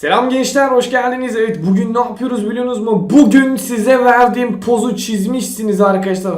Selam gençler hoş geldiniz. Evet bugün ne yapıyoruz biliyorsunuz mu? Bugün size verdiğim pozu çizmişsiniz arkadaşlar.